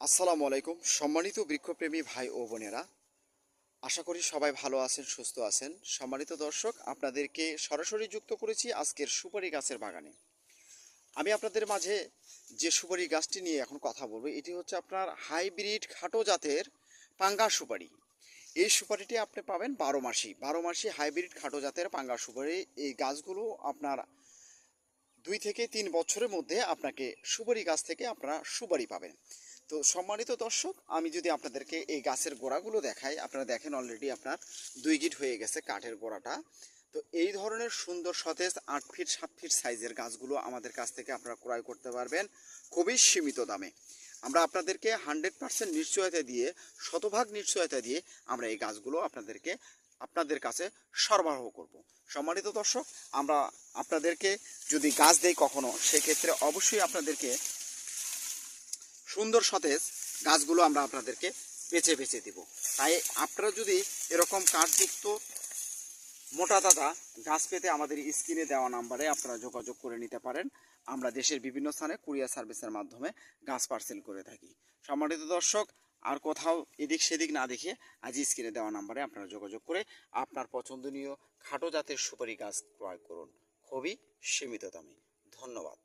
আসসালামু আলাইকুম। সম্মানিত বৃক্ষপ্রেমী ভাই ও বোনেরা, আশা করি সবাই ভালো আছেন, সুস্থ আছেন। সম্মানিত দর্শক, আপনাদেরকে সরাসরি যুক্ত করেছি আজকের সুপারি গাছের বাগানে। আমি আপনাদের মাঝে যে সুপারি গাছটি নিয়ে এখন কথা বলব, এটি হচ্ছে আপনার হাইব্রিড খাটো জাতের পাঙ্গা সুপারি। এই সুপারিটি আপনি পাবেন বারো মাসি। বারো মাসি হাইব্রিড খাটো জাতের পাঙ্গা সুপারি। এই গাছগুলো আপনার দুই থেকে তিন বছরের মধ্যে আপনাকে সুপারি গাছ থেকে আপনারা সুপারি পাবেন। তো সম্মানিত দর্শক, আমি যদি আপনাদেরকে এই গাছের গোড়াগুলো দেখাই, আপনারা দেখেন অলরেডি আপনার দুই গিট হয়ে গেছে কাঠের গোড়াটা। তো এই ধরনের সুন্দর সতেজ আট ফিট, সাত ফিট সাইজের গাছগুলো আমাদের কাছ থেকে আপনারা ক্রয় করতে পারবেন খুবই সীমিত দামে। আমরা আপনাদেরকে হান্ড্রেড পার্সেন্ট নিশ্চয়তা দিয়ে, শতভাগ নিশ্চয়তা দিয়ে আমরা এই গাছগুলো আপনাদেরকে, আপনাদের কাছে সরবরাহ করব। সম্মানিত দর্শক, আমরা আপনাদেরকে যদি গাছ দেই কখনো, সেক্ষেত্রে অবশ্যই আপনাদেরকে সুন্দর সতেজ গাছগুলো আমরা আপনাদেরকে বেছে বেছে দেব। তাই আপনারা যদি এরকম কাঠযুক্ত মোটা দাদা গাছ পেতে আমাদের স্ক্রিনে দেওয়া নাম্বারে আপনারা যোগাযোগ করে নিতে পারেন। আমরা দেশের বিভিন্ন স্থানে কুরিয়ার সার্ভিসের মাধ্যমে গাছ পার্সেল করে থাকি। সম্মানিত দর্শক, আর কোথাও এদিক সেদিক না দেখে আজ স্ক্রিনে দেওয়া নাম্বারে আপনারা যোগাযোগ করে আপনার পছন্দনীয় খাটো জাতের সুপারি গাছ ক্রয় করুন। খুবই সীমিত দামে। ধন্যবাদ।